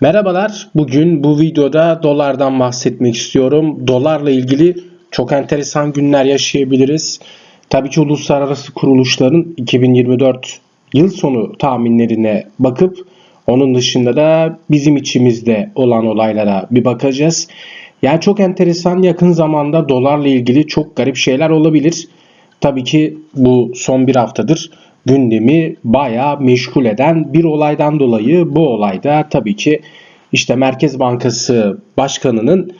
Merhabalar. Bugün bu videoda dolardan bahsetmek istiyorum. Dolarla ilgili çok enteresan günler yaşayabiliriz. Tabii ki uluslararası kuruluşların 2024 yıl sonu tahminlerine bakıp onun dışında da bizim içimizde olan olaylara bir bakacağız. Yani çok enteresan yakın zamanda dolarla ilgili çok garip şeyler olabilir. Tabii ki bu son bir haftadır gündemi bayağı meşgul eden bir olaydan dolayı bu olayda tabii ki işte Merkez Bankası Başkanı'nın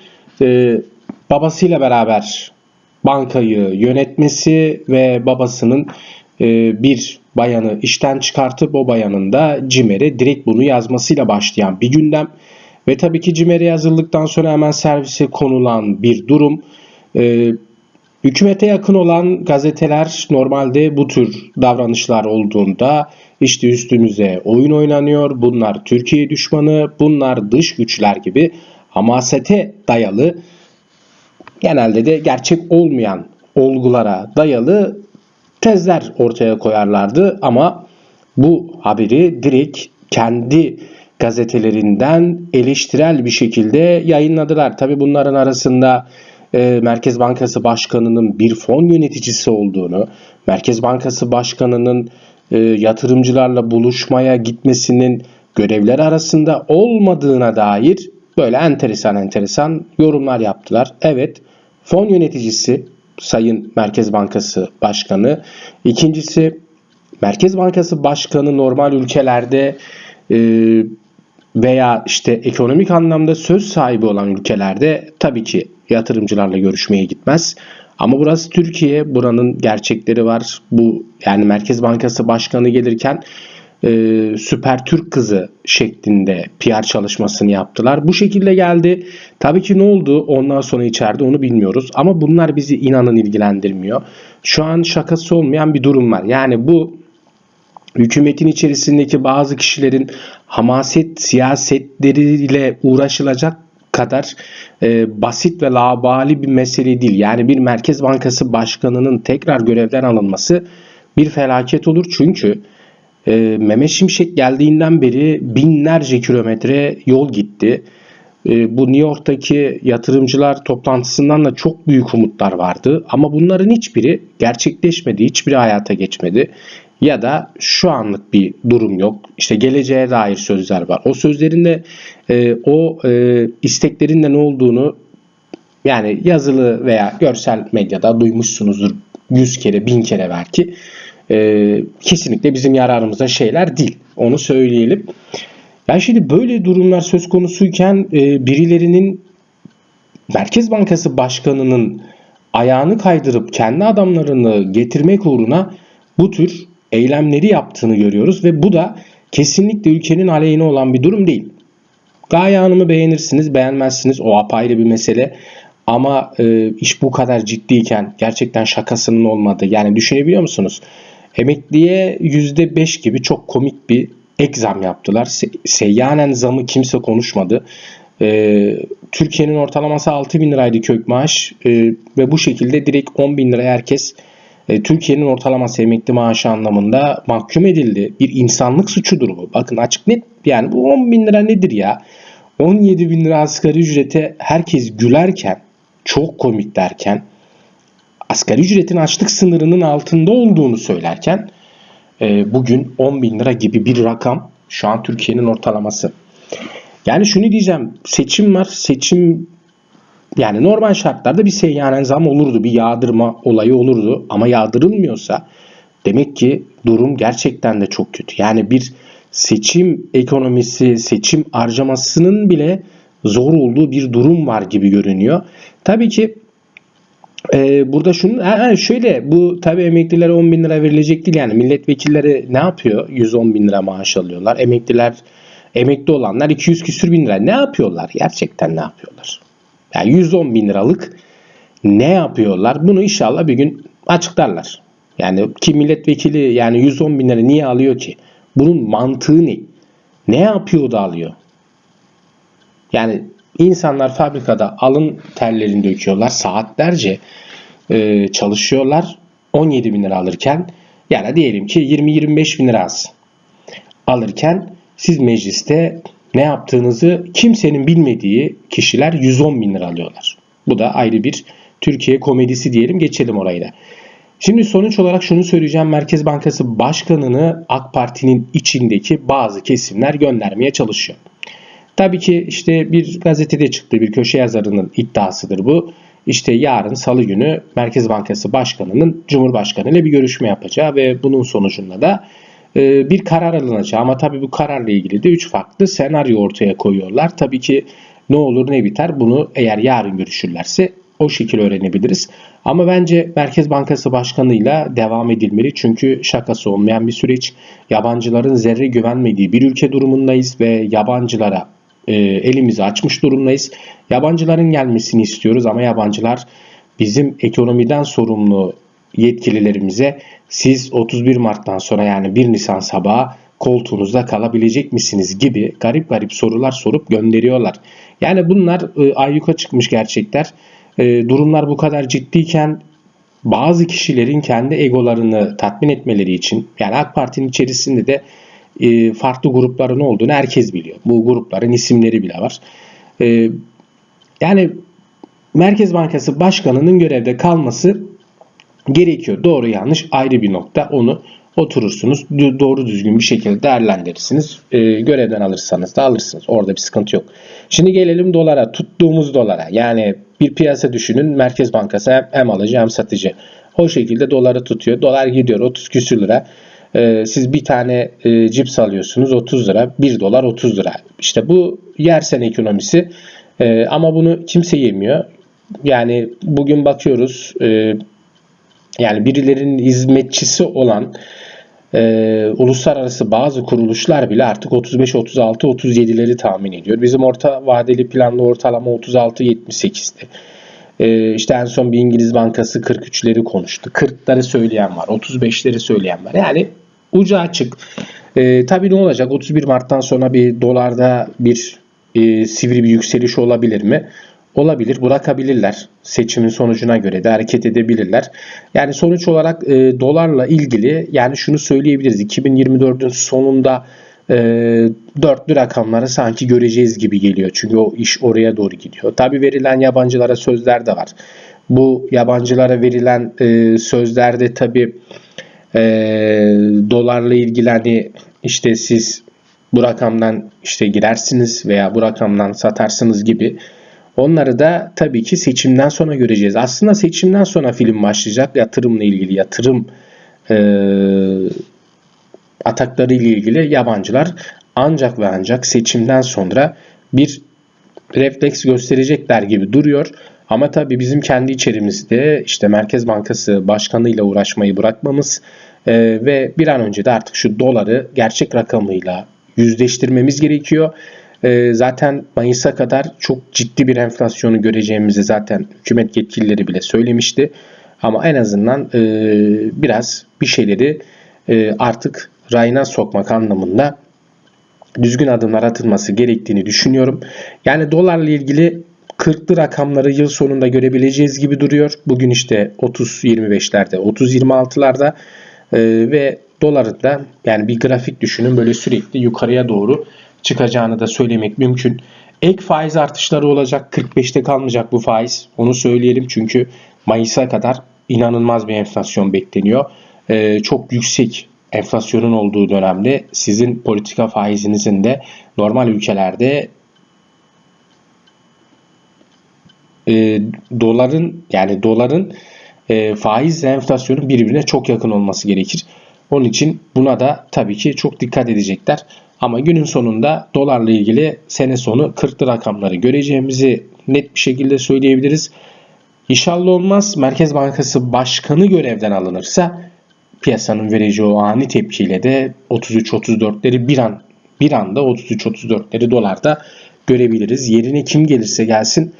e, babasıyla beraber bankayı yönetmesi ve babasının e, bir bayanı işten çıkartıp o bayanın da CİMER'e direkt bunu yazmasıyla başlayan bir gündem. Ve tabii ki CİMER'e yazıldıktan sonra hemen servise konulan bir durum. E, Hükümete yakın olan gazeteler normalde bu tür davranışlar olduğunda işte üstümüze oyun oynanıyor, bunlar Türkiye düşmanı, bunlar dış güçler gibi hamasete dayalı genelde de gerçek olmayan olgulara dayalı tezler ortaya koyarlardı ama bu haberi direkt kendi gazetelerinden eleştirel bir şekilde yayınladılar. Tabi bunların arasında e, Merkez Bankası Başkanı'nın bir fon yöneticisi olduğunu, Merkez Bankası Başkanı'nın e, yatırımcılarla buluşmaya gitmesinin görevler arasında olmadığına dair böyle enteresan enteresan yorumlar yaptılar. Evet, fon yöneticisi Sayın Merkez Bankası Başkanı. İkincisi Merkez Bankası Başkanı normal ülkelerde e, veya işte ekonomik anlamda söz sahibi olan ülkelerde tabii ki yatırımcılarla görüşmeye gitmez. Ama burası Türkiye, buranın gerçekleri var. Bu yani Merkez Bankası Başkanı gelirken e, Süper Türk kızı şeklinde PR çalışmasını yaptılar. Bu şekilde geldi. Tabii ki ne oldu ondan sonra içeride onu bilmiyoruz. Ama bunlar bizi inanın ilgilendirmiyor. Şu an şakası olmayan bir durum var. Yani bu hükümetin içerisindeki bazı kişilerin hamaset siyasetleriyle uğraşılacak kadar e, basit ve labali bir mesele değil. Yani bir Merkez Bankası Başkanı'nın tekrar görevden alınması bir felaket olur. Çünkü e, Mehmet Şimşek geldiğinden beri binlerce kilometre yol gitti. E, bu New York'taki yatırımcılar toplantısından da çok büyük umutlar vardı. Ama bunların hiçbiri gerçekleşmedi, hiçbiri hayata geçmedi ya da şu anlık bir durum yok. İşte geleceğe dair sözler var. O sözlerin de e, o e, isteklerin de ne olduğunu yani yazılı veya görsel medyada duymuşsunuzdur yüz kere, bin kere belki. E, kesinlikle bizim yararımıza şeyler değil. Onu söyleyelim. Yani şimdi böyle durumlar söz konusuyken e, birilerinin Merkez Bankası Başkanı'nın ayağını kaydırıp kendi adamlarını getirmek uğruna bu tür eylemleri yaptığını görüyoruz ve bu da kesinlikle ülkenin aleyhine olan bir durum değil. Gaye Hanım'ı beğenirsiniz, beğenmezsiniz. O apayrı bir mesele. Ama e, iş bu kadar ciddiyken gerçekten şakasının olmadığı. Yani düşünebiliyor musunuz? Emekliye %5 gibi çok komik bir ek zam yaptılar. Se seyyanen zamı kimse konuşmadı. E, Türkiye'nin ortalaması 6 bin liraydı kök maaş e, ve bu şekilde direkt 10 bin liraya herkes e, Türkiye'nin ortalaması emekli maaşı anlamında mahkum edildi. Bir insanlık suçudur bu. Bakın açık net yani bu 10 bin lira nedir ya? 17 bin lira asgari ücrete herkes gülerken çok komik derken asgari ücretin açlık sınırının altında olduğunu söylerken e, bugün 10 bin lira gibi bir rakam şu an Türkiye'nin ortalaması. Yani şunu diyeceğim seçim var seçim yani normal şartlarda bir seyyanen zam olurdu. Bir yağdırma olayı olurdu. Ama yağdırılmıyorsa demek ki durum gerçekten de çok kötü. Yani bir seçim ekonomisi, seçim harcamasının bile zor olduğu bir durum var gibi görünüyor. Tabii ki e, burada şunu ha, şöyle bu tabii emeklilere 10 bin lira verilecek değil yani milletvekilleri ne yapıyor 110 bin lira maaş alıyorlar emekliler emekli olanlar 200 küsür bin lira ne yapıyorlar gerçekten ne yapıyorlar yani 110 bin liralık ne yapıyorlar? Bunu inşallah bir gün açıklarlar. Yani ki milletvekili yani 110 bin lira niye alıyor ki? Bunun mantığı ne? Ne yapıyor da alıyor? Yani insanlar fabrikada alın terlerini döküyorlar. Saatlerce e, çalışıyorlar. 17 bin lira alırken yani diyelim ki 20-25 bin lira az alırken siz mecliste ne yaptığınızı kimsenin bilmediği kişiler 110 bin lira alıyorlar. Bu da ayrı bir Türkiye komedisi diyelim geçelim orayı da. Şimdi sonuç olarak şunu söyleyeceğim. Merkez Bankası Başkanı'nı AK Parti'nin içindeki bazı kesimler göndermeye çalışıyor. Tabii ki işte bir gazetede çıktı bir köşe yazarının iddiasıdır bu. İşte yarın salı günü Merkez Bankası Başkanı'nın Cumhurbaşkanı ile bir görüşme yapacağı ve bunun sonucunda da bir karar alınacağı ama tabii bu kararla ilgili de 3 farklı senaryo ortaya koyuyorlar. Tabii ki ne olur ne biter bunu eğer yarın görüşürlerse o şekilde öğrenebiliriz. Ama bence Merkez Bankası Başkanı'yla devam edilmeli. Çünkü şakası olmayan bir süreç. Yabancıların zerre güvenmediği bir ülke durumundayız ve yabancılara e, elimizi açmış durumdayız. Yabancıların gelmesini istiyoruz ama yabancılar bizim ekonomiden sorumlu yetkililerimize siz 31 Mart'tan sonra yani 1 Nisan sabahı koltuğunuzda kalabilecek misiniz gibi garip garip sorular sorup gönderiyorlar. Yani bunlar e, ayyuka çıkmış gerçekler. E, durumlar bu kadar ciddiyken bazı kişilerin kendi egolarını tatmin etmeleri için yani AK Parti'nin içerisinde de e, farklı grupların olduğunu herkes biliyor. Bu grupların isimleri bile var. E, yani Merkez Bankası Başkanı'nın görevde kalması gerekiyor. Doğru yanlış ayrı bir nokta. Onu oturursunuz. Doğru düzgün bir şekilde değerlendirirsiniz. E, görevden alırsanız da alırsınız. Orada bir sıkıntı yok. Şimdi gelelim dolara. Tuttuğumuz dolara. Yani bir piyasa düşünün. Merkez Bankası hem alıcı hem satıcı. O şekilde doları tutuyor. Dolar gidiyor 30 küsür lira. E, siz bir tane e, cips alıyorsunuz 30 lira. 1 dolar 30 lira. İşte bu yersen ekonomisi. E, ama bunu kimse yemiyor. Yani bugün bakıyoruz e, yani birilerinin hizmetçisi olan e, uluslararası bazı kuruluşlar bile artık 35, 36, 37'leri tahmin ediyor. Bizim orta vadeli planlı ortalama 36, 78'ti. E, işte en son bir İngiliz bankası 43'leri konuştu. 40'ları söyleyen var, 35'leri söyleyen var. Yani ucu açık. E, tabii ne olacak? 31 Mart'tan sonra bir dolarda bir e, sivri bir yükseliş olabilir mi? Olabilir, bırakabilirler. Seçimin sonucuna göre de hareket edebilirler. Yani sonuç olarak e, dolarla ilgili yani şunu söyleyebiliriz. 2024'ün sonunda e, dörtlü rakamları sanki göreceğiz gibi geliyor. Çünkü o iş oraya doğru gidiyor. Tabi verilen yabancılara sözler de var. Bu yabancılara verilen e, sözlerde tabi e, dolarla ilgili hani işte siz bu rakamdan işte girersiniz veya bu rakamdan satarsınız gibi Onları da tabii ki seçimden sonra göreceğiz. Aslında seçimden sonra film başlayacak. Yatırımla ilgili yatırım e, atakları ile ilgili yabancılar ancak ve ancak seçimden sonra bir refleks gösterecekler gibi duruyor. Ama tabii bizim kendi içerimizde işte Merkez Bankası başkanıyla uğraşmayı bırakmamız e, ve bir an önce de artık şu doları gerçek rakamıyla yüzleştirmemiz gerekiyor. E, zaten Mayıs'a kadar çok ciddi bir enflasyonu göreceğimizi zaten hükümet yetkilileri bile söylemişti. Ama en azından e, biraz bir şeyleri e, artık rayına sokmak anlamında düzgün adımlar atılması gerektiğini düşünüyorum. Yani dolarla ilgili 40'lı rakamları yıl sonunda görebileceğiz gibi duruyor. Bugün işte 30-25'lerde, 30-26'larda e, ve doların da yani bir grafik düşünün böyle sürekli yukarıya doğru çıkacağını da söylemek mümkün. Ek faiz artışları olacak. 45'te kalmayacak bu faiz. Onu söyleyelim çünkü Mayıs'a kadar inanılmaz bir enflasyon bekleniyor. Ee, çok yüksek enflasyonun olduğu dönemde sizin politika faizinizin de normal ülkelerde e, doların yani doların e, faizle enflasyonun birbirine çok yakın olması gerekir. Onun için buna da tabii ki çok dikkat edecekler. Ama günün sonunda dolarla ilgili sene sonu 40'lı rakamları göreceğimizi net bir şekilde söyleyebiliriz. İnşallah olmaz Merkez Bankası Başkanı görevden alınırsa piyasanın vereceği o ani tepkiyle de 33-34'leri bir an bir anda 33-34'leri dolarda görebiliriz. Yerine kim gelirse gelsin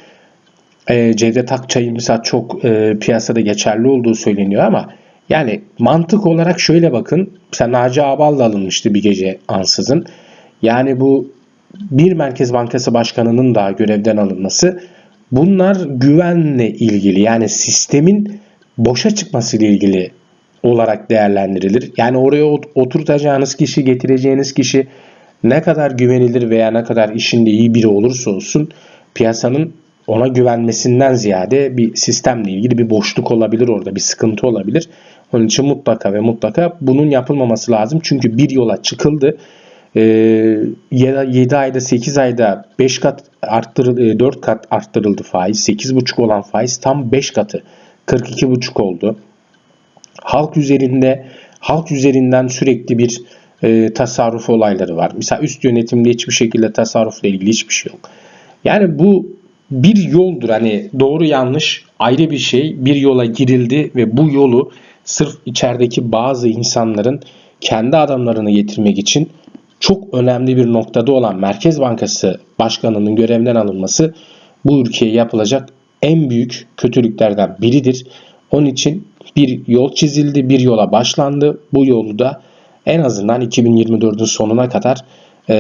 e, Cevdet Akçay'ın mesela çok e, piyasada geçerli olduğu söyleniyor ama yani mantık olarak şöyle bakın. Mesela Naci Abal da alınmıştı bir gece ansızın. Yani bu bir Merkez Bankası Başkanı'nın daha görevden alınması bunlar güvenle ilgili yani sistemin boşa çıkması ile ilgili olarak değerlendirilir. Yani oraya oturtacağınız kişi, getireceğiniz kişi ne kadar güvenilir veya ne kadar işinde iyi biri olursa olsun piyasanın ona güvenmesinden ziyade bir sistemle ilgili bir boşluk olabilir orada, bir sıkıntı olabilir. Onun için mutlaka ve mutlaka bunun yapılmaması lazım. Çünkü bir yola çıkıldı. Ee, 7 ayda 8 ayda 5 kat arttırıldı, 4 kat arttırıldı faiz. 8,5 olan faiz tam 5 katı 42,5 oldu. Halk üzerinde halk üzerinden sürekli bir e, tasarruf olayları var. Mesela üst yönetimde hiçbir şekilde tasarrufla ilgili hiçbir şey yok. Yani bu bir yoldur. Hani doğru yanlış ayrı bir şey. Bir yola girildi ve bu yolu sırf içerideki bazı insanların kendi adamlarını getirmek için çok önemli bir noktada olan Merkez Bankası Başkanı'nın görevden alınması bu ülkeye yapılacak en büyük kötülüklerden biridir. Onun için bir yol çizildi, bir yola başlandı. Bu yolu da en azından 2024'ün sonuna kadar e,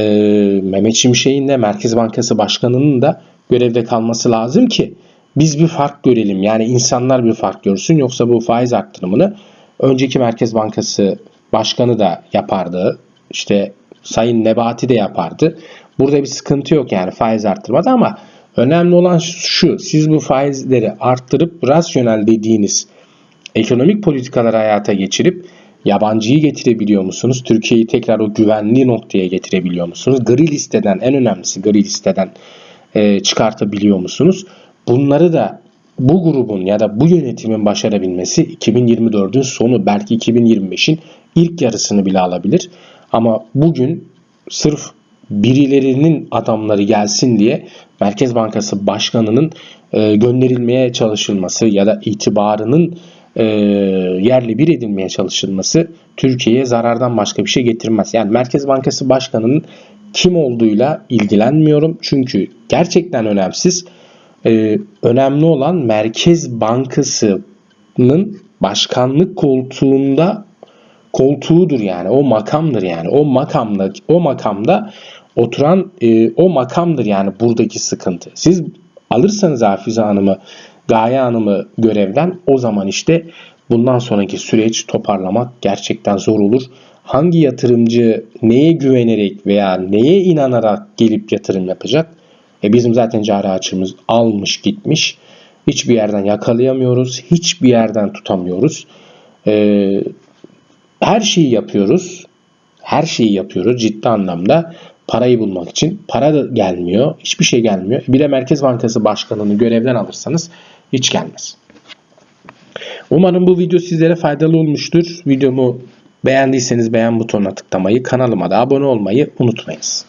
Mehmet Şimşek'in de Merkez Bankası Başkanı'nın da görevde kalması lazım ki biz bir fark görelim. Yani insanlar bir fark görsün. Yoksa bu faiz arttırımını önceki Merkez Bankası Başkanı da yapardı. İşte Sayın Nebati de yapardı. Burada bir sıkıntı yok yani faiz arttırmada ama önemli olan şu. Siz bu faizleri arttırıp rasyonel dediğiniz ekonomik politikaları hayata geçirip yabancıyı getirebiliyor musunuz? Türkiye'yi tekrar o güvenli noktaya getirebiliyor musunuz? Gri listeden en önemlisi gri listeden e, çıkartabiliyor musunuz? Bunları da bu grubun ya da bu yönetimin başarabilmesi 2024'ün sonu belki 2025'in ilk yarısını bile alabilir. Ama bugün sırf birilerinin adamları gelsin diye Merkez Bankası Başkanı'nın e, gönderilmeye çalışılması ya da itibarının e, yerli bir edilmeye çalışılması Türkiye'ye zarardan başka bir şey getirmez. Yani Merkez Bankası Başkanı'nın kim olduğuyla ilgilenmiyorum. Çünkü gerçekten önemsiz. Ee, önemli olan Merkez Bankası'nın başkanlık koltuğunda koltuğudur yani. O makamdır yani. O makamda o makamda oturan e, o makamdır yani buradaki sıkıntı. Siz alırsanız Hafize Hanım'ı, Gaye Hanım'ı görevden o zaman işte bundan sonraki süreç toparlamak gerçekten zor olur hangi yatırımcı neye güvenerek veya neye inanarak gelip yatırım yapacak? E bizim zaten cari açığımız almış gitmiş. Hiçbir yerden yakalayamıyoruz. Hiçbir yerden tutamıyoruz. E, her şeyi yapıyoruz. Her şeyi yapıyoruz ciddi anlamda parayı bulmak için. Para da gelmiyor. Hiçbir şey gelmiyor. Bir de Merkez Bankası Başkanı'nı görevden alırsanız hiç gelmez. Umarım bu video sizlere faydalı olmuştur. Videomu Beğendiyseniz beğen butonuna tıklamayı, kanalıma da abone olmayı unutmayınız.